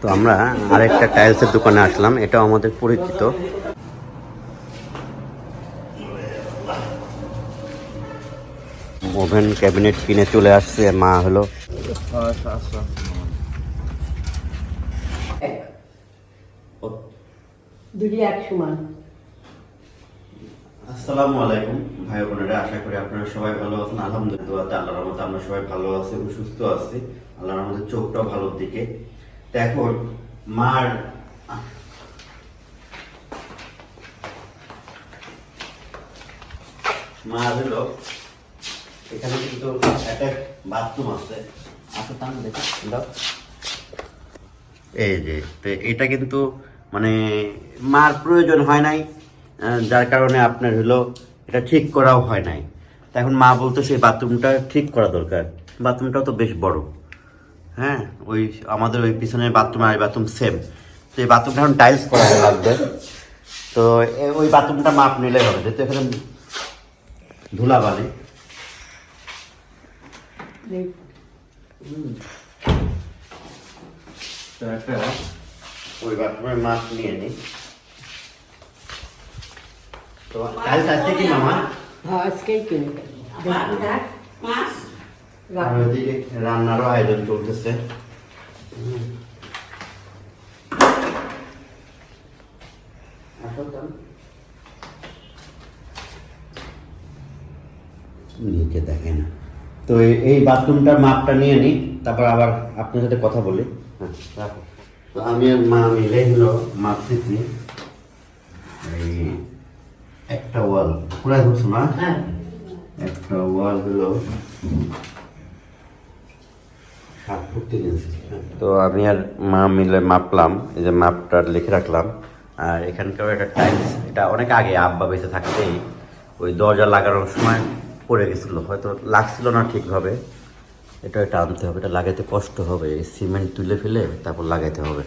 তো আমরা আরেকটা টাইলসের দোকানে আসলাম এটাও আমাদের পরিচিত। ওভেন ক্যাবিনেট কিনে চলে আসছে মা হলো। আসসালামু আলাইকুম ভাই বোনেরা আশা করি আপনারা সবাই ভালো আছেন। আলহামদুলিল্লাহ আল্লাহর রহমতে আমরা সবাই ভালো আছি এবং সুস্থ আছি। আল্লাহর রহমতে চোখটাও ভালোর দিকে। এখন মার মা হলো, এখানে কিন্তু একটা বাথরুম আছে। আছে তার দেখো এই যে, তো এটা কিন্তু মানে মার প্রয়োজন হয় নাই যার কারণে আপনার হলো এটা ঠিক করাও হয় নাই। তা এখন মা বলতো সেই বাথরুমটা ঠিক করা দরকার। বাথরুমটাও তো বেশ বড়। হ্যাঁ ওই আমাদের ওই পিছনের বাথরুম আর বাথরুম সেম তো এই বাথরুমটা এখন টাইলস করা লাগবে তো ওই বাথরুমটা মাপ নিলে হবে যেহেতু এখানে ধুলা বালি ওই বাথরুমের মাপ নিয়ে নিই তো টাইলস আছে কি মামা? হ্যাঁ আজকেই কিনে। মাছ আর ওইদিকে রান্নারও আয়োজন চলতেছে। নিচে দেখে না। তো এই- বাথরুমটার মাপটা নিয়ে নিই তারপর আবার আপনার সাথে কথা বলি। হ্যাঁ রাখো। তো আমি আর মা মিলে হলো মাপতেছি এই একটা ওয়াল পুরা ধরছো না? হ্যাঁ। একটা ওয়াল হলো তো আমি আর মা মিলে মাপলাম এই যে মাপটা লিখে রাখলাম। আর এখানকার একটা টাইলস এটা অনেক আগে আব্বা বেঁচে থাকতেই ওই দরজা লাগানোর সময় পড়ে গেছিল। হয়তো লাগছিল না ঠিকভাবে। এটা এটা আনতে হবে এটা লাগাইতে কষ্ট হবে। এই সিমেন্ট তুলে ফেলে তারপর লাগাইতে হবে।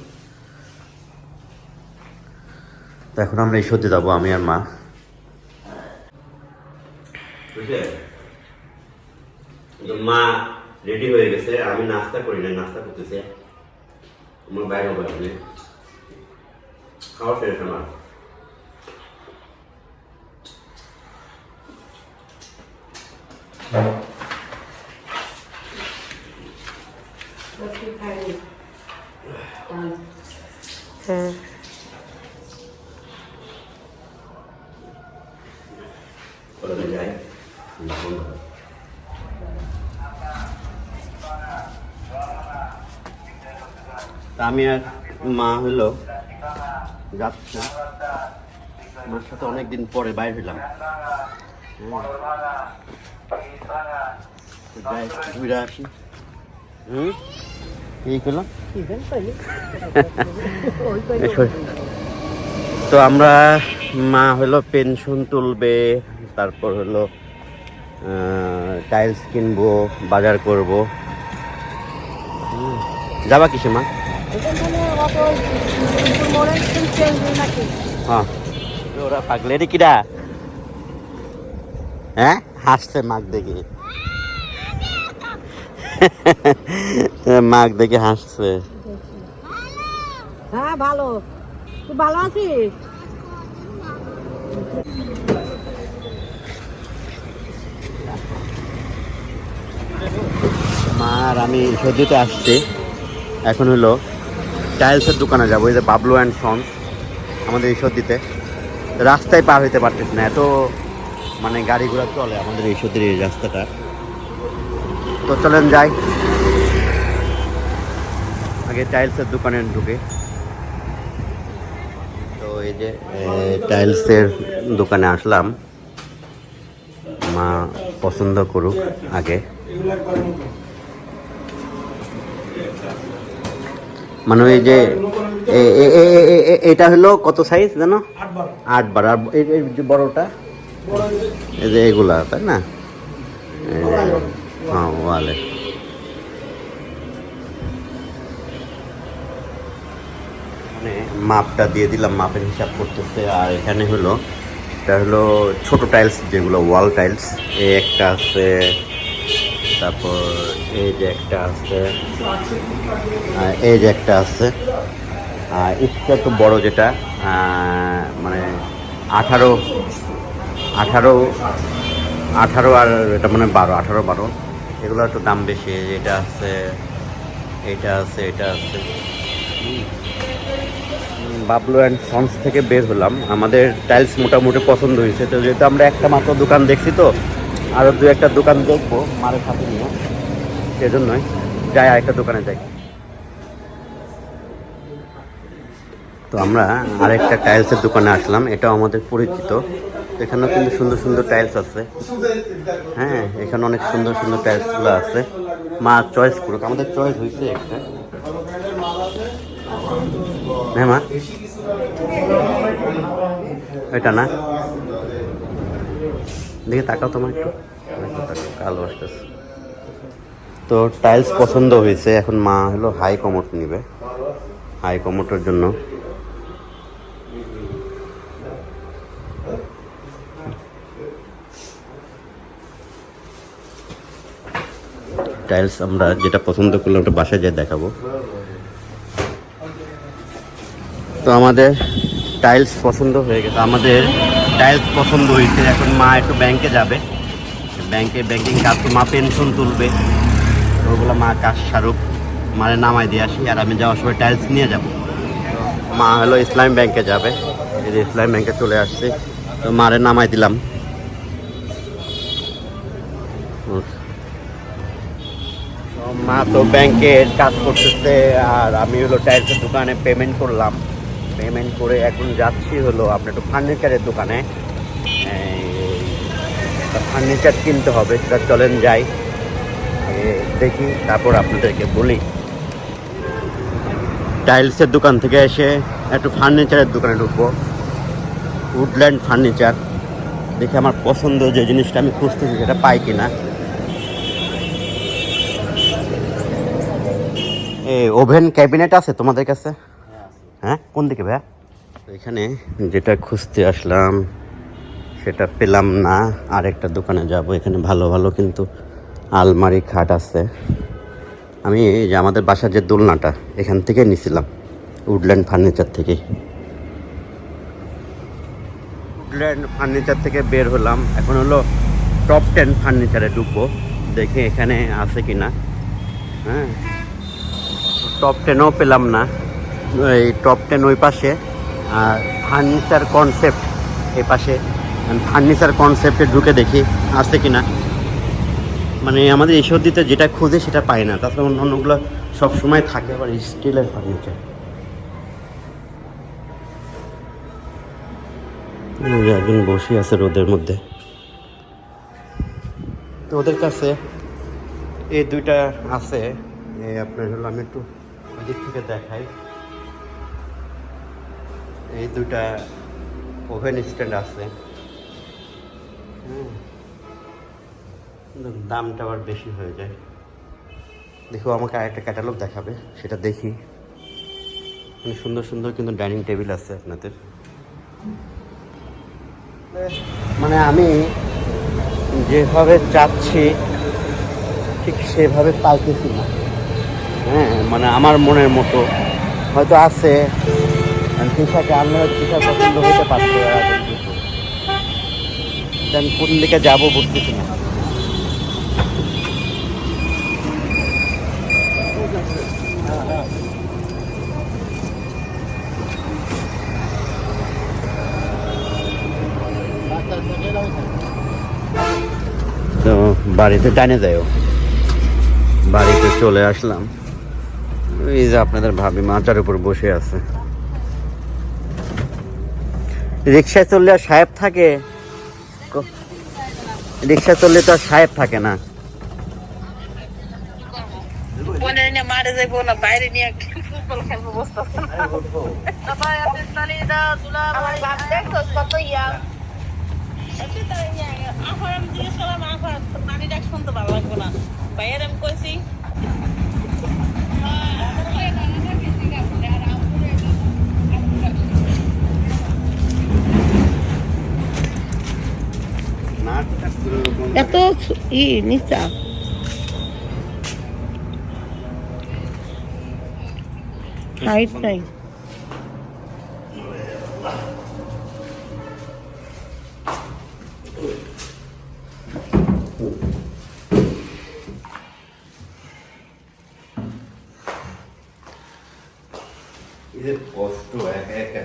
তো এখন আমরা এই সত্যি যাব আমি আর মা। তো মা রেডি হয়ে গেছে। আমি নাস্তা করি না নাস্তা করতেছে। আমার বাইরে হবে আপনি খাওয়া শেষ আমার। হ্যাঁ। কোথায় যাই। বন্ধ তা আমি আর মা হলো যাচ্ছি মার সাথে অনেকদিন পরে বাইর হইলাম। ঘুরে তো আমরা মা হলো পেনশন তুলবে, তারপর হলো টাইলস কিনবো, বাজার করব। যাবা কিসে মা? হ্যাঁ। ওরা পাগলে রে কিরা হ্যাঁ? হাসছে মাগ দেখে। মাগ দেখে হাসছে। হ্যাঁ ভালো। তুই ভালো আছিস? মা আর আমি সদ্যতে আসছি। এখন হলো টাইলসের দোকানে যাব, এই যে বাবলু অ্যান্ড সন্স আমাদের এই সদ্যিতে। রাস্তায় পার হইতে পারতেছি না, এত মানে গাড়ি ঘোড়া চলে আমাদের এই সদ্যের এই রাস্তাটা। তো চলেন যাই। আগে টাইলসের দোকানে ঢুকে। তো এই যে টাইলসের দোকানে আসলাম। মা পছন্দ করুক আগে। মানে ওই যে, এ- এ- এ- এ- এ- এ- এটা হলো কত সাইজ জানো? আট বার। আর যে বড়টা? এই যে এগুলা, তাই না? হ্যাঁ ওয়ালে। মানে মাপটা দিয়ে দিলাম, মাপের হিসাব করতেছে। আর এখানে হলো, এটা হলো ছোট টাইলস যেগুলো ওয়াল টাইলস এই একটা আছে তারপর এই যে একটা আছে। এই যে একটা আছে। আর একটু বড় যেটা মানে আঠারো আঠারো আঠারো আর এটা মানে বারো, আঠারো বারো। এগুলো একটু দাম বেশি এটা আছে এটা আছে এটা আছে। বাবলু অ্যান্ড সন্স থেকে বের হলাম। আমাদের টাইলস মোটামুটি পছন্দ হয়েছে। তো যেহেতু আমরা একটা মাত্র দোকান দেখছি তো আরও দু একটা দোকান দেখব মারের সাথে নিয়ে। সেজন্যই যাই আরেকটা দোকানে যাই। তো আমরা আরেকটা টাইলসের দোকানে আসলাম, এটাও আমাদের পরিচিত। এখানেও কিন্তু সুন্দর সুন্দর টাইলস আছে। হ্যাঁ এখানে অনেক সুন্দর সুন্দর টাইলসগুলো আছে। মা চয়েস করুক, আমাদের চয়েস হয়েছে একটা। হ্যাঁ মা। এটা না? দেখে তাকাও তোমার একটু। একটু কালো আসতেছে। তো টাইলস পছন্দ হয়েছে, এখন মা হলো হাই কমোট নিবে। হাই কমোটের জন্য। টাইলস আমরা যেটা পছন্দ করলাম, ওটা বাসায় যেয়ে দেখাবো। তো আমাদের টাইলস পছন্দ হয়ে গেছে। আমাদের টাইলস পছন্দ হয়েছে। এখন মা একটু ব্যাংকে যাবে। ব্যাংকে ব্যাংকিং কাজ তো মা পেনশন তুলবে। ওগুলো মা কাজ সারুক। মারে নামাই দিয়ে আসি। আর আমি যাওয়ার সময় টাইলস নিয়ে যাব। মা হলো ইসলাম ব্যাংকে যাবে। এই ইসলাম ব্যাংকে চলে আসছে। তো মারে নামাই দিলাম। মা তো ব্যাংকে কাজ করতেছে। আর আমি হলো টাইলসের দোকানে পেমেন্ট করলাম। পেমেন্ট করে এখন যাচ্ছি হলো আপনার একটু ফার্নিচারের দোকানে। ফার্নিচার কিনতে হবে, সেটা চলেন যাই। দেখি, তারপর আপনাদেরকে বলি। টাইলসের দোকান থেকে এসে একটু ফার্নিচারের দোকানে ঢুকবো। উডল্যান্ড ফার্নিচার দেখি আমার পছন্দ যে জিনিসটা আমি খুঁজতেছি, সেটা পাই কিনা। এ ওভেন ক্যাবিনেট আছে তোমাদের কাছে? হ্যাঁ? কোন দিকে ভাইয়া? এখানে যেটা খুঁজতে আসলাম, সেটা পেলাম না। আর একটা দোকানে যাব, এখানে ভালো ভালো কিন্তু আলমারি খাট আছে। আমি এই যে আমাদের বাসার যে দোলনাটা, এখান থেকে নিছিলাম, উডল্যান্ড ফার্নিচার থেকে। উডল্যান্ড ফার্নিচার থেকে বের হলাম। এখন হলো টপ টেন ফার্নিচারে ঢুকবো। দেখে এখানে আছে কি না হ্যাঁ। টপ টেনও পেলাম না। এই টপ টেন ওই পাশে, আর ফার্নিচার কনসেপ্ট এই পাশে ফার্নিচার কনসেপ্টে ঢুকে দেখি, আছে কি না মানে আমাদের এই সর্দিতে যেটা খুঁজে সেটা পাই না, তাছাড়া অন্য অন্যগুলো সবসময় থাকে আবার স্টিলের ফার্নিচার একজন বসে আছে রোদের মধ্যে। তো ওদের কাছে এই দুইটা আছে আপনার হলো আমি একটু দিক থেকে দেখাই। এই দুটা ওভেন স্ট্যান্ড আছে। দামটা আবার বেশি হয়ে যায়। দেখো, আমাকে আরেকটা ক্যাটালগ দেখাবে, সেটা দেখি। সুন্দর সুন্দর কিন্তু ডাইনিং টেবিল আছে আপনাদের। মানে আমি যেভাবে চাচ্ছি, ঠিক সেভাবে পাইতেছি না। হ্যাঁ মানে আমার মনের মতো। হয়তো আছে তৃষাকে আনলে তৃষা পছন্দ হতে পারতো আমি কোন দিকে যাব বুঝতেছি না। তো বাড়িতে টানে যায়ও বাড়িতে চলে আসলাম। এই যে আপনাদের ভাবি মাচার উপর বসে আছে। রিক্সায় চললে আর সাহেব থাকে? রিক্সায় চললে তো আর সাহেব থাকে না। মারে যাইবো না বাইরে আমার আমি জিজ্ঞেস করলাম ডাক শুনতে ভালো লাগবে না। ভাইয়ের আমি কইছি এত ই নিচা। হাইট নাই। কষ্ট একা একা।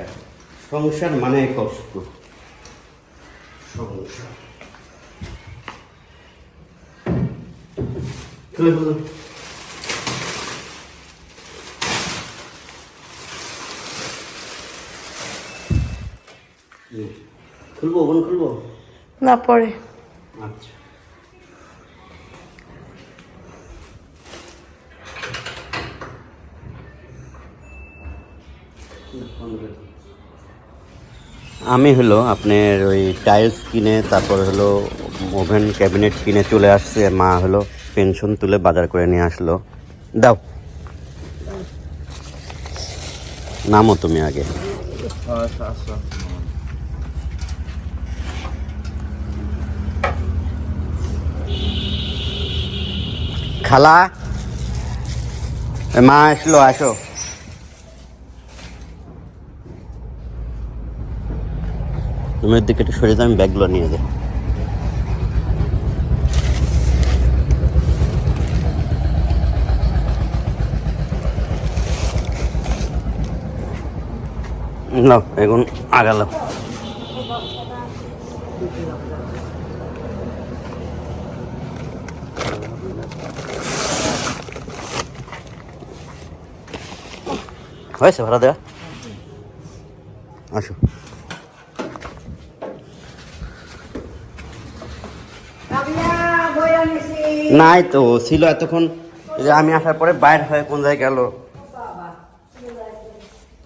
সংসার মানে কষ্ট। খুলে। খুলবো খুলবো না পরে আচ্ছা আমি হলো আপনার ওই টাইলস কিনে তারপর হলো ওভেন ক্যাবিনেট কিনে চলে আসছে মা হলো পেনশন তুলে বাজার করে নিয়ে আসলো। দাও। নামো তুমি আগে। খালা মা আসলো আসো। তুমি দিকে একটু সরে যাও, আমি ব্যাগগুলো নিয়ে যাই। নাও এখন আগালো। হয়েছে ভাড়া দেওয়া আসো। নাই তো ছিল এতক্ষণ যে আমি আসার পরে বাইর হয়ে কোন জায়গায় গেল থাকে এই জায়গায়। এটার মধ্যে টমেটো আর শসা আছে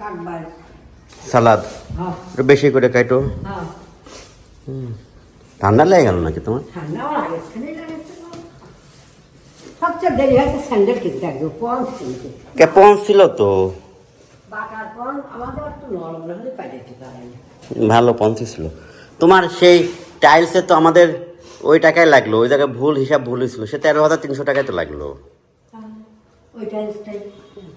কাটবার সালাদ? হ্যাঁ। একটু বেশি করে কাটো। হ্যাঁ। ঠান্ডা লেগে গেল নাকি তোমার? কে তো? হলে পাইতে পারেনি ভালো পৌঁছেছিল তোমার সেই টাইলসে তো আমাদের ওই টাকায় লাগল ওই জায়গায় ভুল হিসাব ভুল হয়েছিল। সে তেরো হাজার তিনশো টাকায় তো লাগল। ওই টাইলসটাই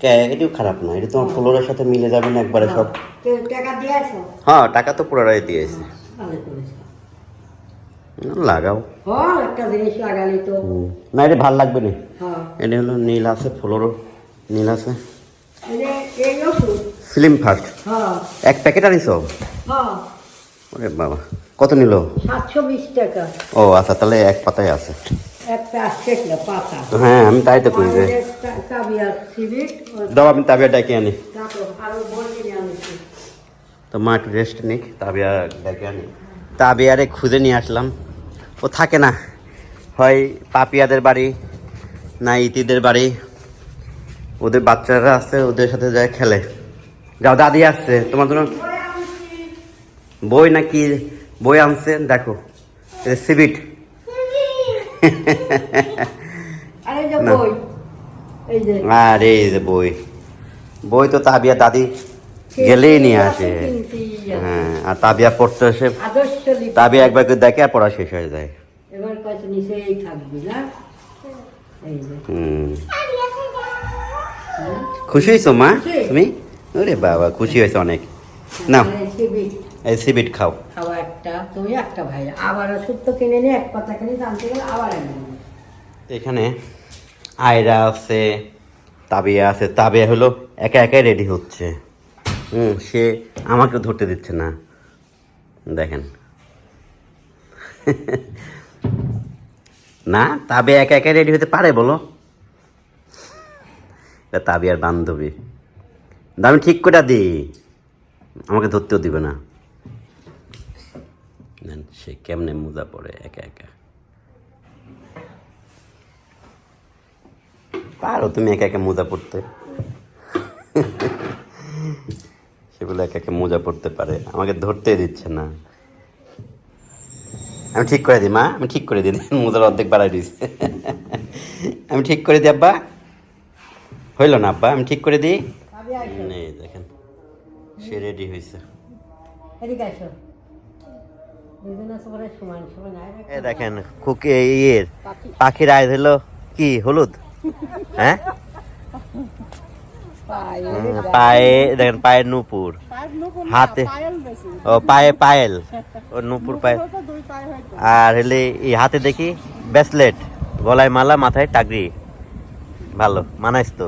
কে খারাপ না এটা তোমার ফ্লোরের সাথে মিলে যাবে না একবারে সব? তো টাকা দিয়েছ? হ্যাঁ টাকা তো পুরোটাই দিয়েছে লাগাও। হ্যাঁ একটা জিনিস লাগালি তো। না এটা ভালো লাগবে না? হ্যাঁ। এটা হলো নীল আছে ফ্লোরও নীল আছে। এই ফার্স্ট হ্যাঁ। এক প্যাকেট হ্যাঁ। ওরে বাবা কত নিল? সাতশো বিশ টাকা। ও আচ্ছা তাহলে এক পাতায় আছে। হ্যাঁ আমি তাই তো দাও, আমি আনি। তো মা একটু রেস্ট আনি। খুঁজে নিয়ে আসলাম। ও থাকে না। হয় পাপিয়াদের বাড়ি, না ইতিদের বাড়ি। ওদের বাচ্চারা আসছে ওদের সাথে যায় খেলে। যাও, দাদি আসছে। তোমার জন্য বই নাকি বই আনছে? দেখো সিবিট আর এই যে না। বই যে। আর এই যে বই। বই তো তাবিয়া দাদি গেলেই নিয়ে আসে। হ্যাঁ আর তাবিয়া পড়তে লিপি। তাবিয়া একবার করে দেখে আর পড়া শেষ হয়ে যায়। এবার কয়েছে নিচেই থাকবি না? এই যে। হুম। খুশি হয়েছো মা? তুমি? ওরে বাবা খুশি হয়েছে অনেক। না আর এই এই সিবিট খাও। খাওয়া একটা একটা ভাই। আবার কিনে নিয়ে এক পাতা কিনে জানতে গেলে আবার এখানে আয়রা আছে, তাবিয়া আছে। তাবিয়া হলো একা একাই রেডি হচ্ছে। হুম সে আমাকে ধরতে দিচ্ছে না। দেখেন। না তাবে একা একা রেডি হতে পারে, বলো। তাবিয়ার বান্ধবী। আমি ঠিক করে দিই আমাকে ধরতেও দিবে না। সে কেমনে মোজা পড়ে একা একা? পারো তুমি একা একা মোজা পড়তে সেগুলো একা একা মোজা পড়তে পারে। আমাকে ধরতে দিচ্ছে না। আমি ঠিক করে দিই মা। আমি ঠিক করে দিই। মোজার অর্ধেক বাড়াই দিস আমি ঠিক করে দিই আব্বা। হইল না আব্বা। আমি ঠিক করে দিই। নেই দেখেন সে রেডি হয়েছে দেখেন খুকি ইয়ের পাখির আয় হলো কি হলুদ? হ্যাঁ? পায়ে। দেখেন পায়ে নুপুর। হাতে। ও পায়ে পায়েল। ও নুপুর পায়েল আর হলে এই হাতে দেখি ব্রেসলেট গলায় মালা মাথায় টাগরি ভালো মানাইস তো।